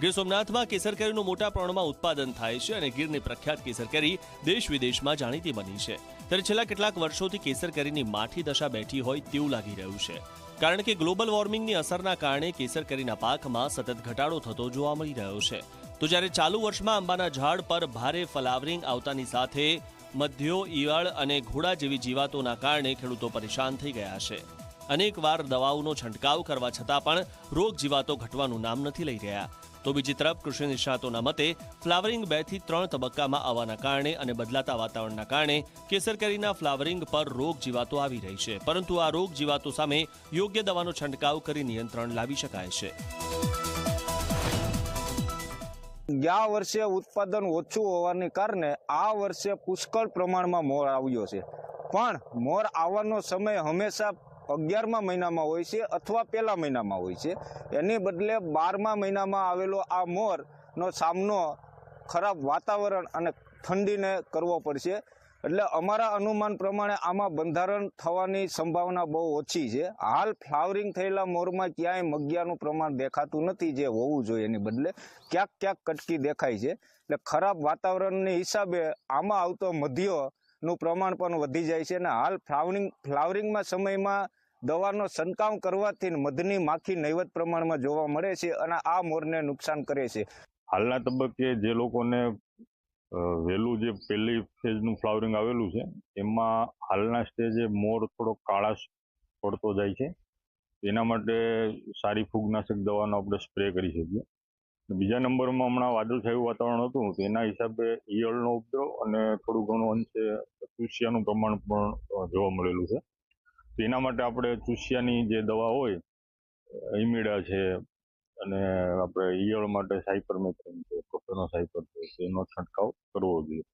ગીર સોમનાથમાં કેસર કેરીનું મોટા પ્રમાણમાં ઉત્પાદન થાય છે અને ગીરની પ્રખ્યાત કેસર કેરી દેશ વિદેશમાં જાણીતી બની છે. ત્યારે છેલ્લા કેટલાક વર્ષોથી કેસર કેરીની માઠી દશા બેઠી હોય તેવું લાગી રહ્યું છે. કારણ કે ગ્લોબલ વોર્મિંગની અસરના કારણે કેસર કેરીના પાકમાં સતત ઘટાડો થતો જોવા મળી રહ્યો છે. તો જ્યારે ચાલુ વર્ષમાં આંબાના ઝાડ પર ભારે ફલાવરિંગ આવતાની સાથે મધ્યો ઈયળ અને ઘોડા જેવી જીવાતોના કારણે ખેડૂતો પરેશાન થઈ ગયા છે. અનેકવાર દવાઓનો છંટકાવ કરવા છતાં પણ રોગ જીવાતો ઘટવાનું નામ નથી લઈ રહ્યા. તો બીજી તરફ કૃષિ નિષ્ણાતોના મતે ફ્લાવરિંગ બેથી ત્રણ તબક્કામાં આવવાના કારણે અને બદલાતા વાતાવરણના કારણે કેસર કેરીના ફ્લાવરિંગ પર રોગ જીવાતો આવી રહી છે. પરંતુ આ રોગ જીવાતો સામે યોગ્ય દવાનો છંટકાવ કરી નિયંત્રણ લાવી શકાય છે. ગયા વર્ષે ઉત્પાદન ઓછું હોવાને કારણે આ વર્ષે પુષ્કળ પ્રમાણમાં મોર આવ્યો છે. પણ મોર આવવાનો સમય હંમેશા અગિયારમા મહિનામાં હોય છે અથવા પહેલા મહિનામાં હોય છે. એની બદલે બારમા મહિનામાં આવેલો આ મોરનો સામનો ખરાબ વાતાવરણ અને ઠંડીને કરવો પડશે. એટલે અમારા અનુમાન પ્રમાણે આમાં બંધારણ થવાની સંભાવના બહુ ઓછી છે. હાલ ફ્લાવરિંગ થયેલા મોરમાં ક્યાંય મગિયાનું પ્રમાણ દેખાતું નથી જે હોવું જોઈએ એની બદલે. ક્યાંક ક્યાંક કટકી દેખાય છે. એટલે ખરાબ વાતાવરણની હિસાબે આમાં આવતો મધ્યોનું પ્રમાણ પણ વધી જાય છે. અને હાલ ફ્લાવરિંગ, ફ્લાવરિંગમાં સમયમાં દવાનો છંટકાવ કરવાથી મધની માખી નૈવત પ્રમાણમાં જોવા મળે છે અને આ મોરને નુકસાન કરે છે. હાલના તબક્કે જે લોકોને વહેલું જે પહેલી ફેઝનું ફ્લાવરિંગ આવેલું છે, એમાં હાલના સ્ટેજે મોર થોડો કાળાશ પડતો જાય છે. એના માટે સારી ફૂગનાશક દવાનો આપણે સ્પ્રે કરી શકીએ. બીજા નંબરમાં હમણાં વાદળછાયું વાતાવરણ હતું, તો એના હિસાબે ઈયળનો ઉપદ્રવ અને થોડું ઘણું અંશે ચૂસિયાનું પ્રમાણ પણ જોવા મળેલું છે. તો એના માટે આપણે ચૂસિયાની જે દવા હોય ઇમિડા છે અને આપણે ઈયળ માટે સાયપરમેથ્રિન છે પ્રોફેનો સાયપર છે તેનો છંટકાવ કરવો જોઈએ.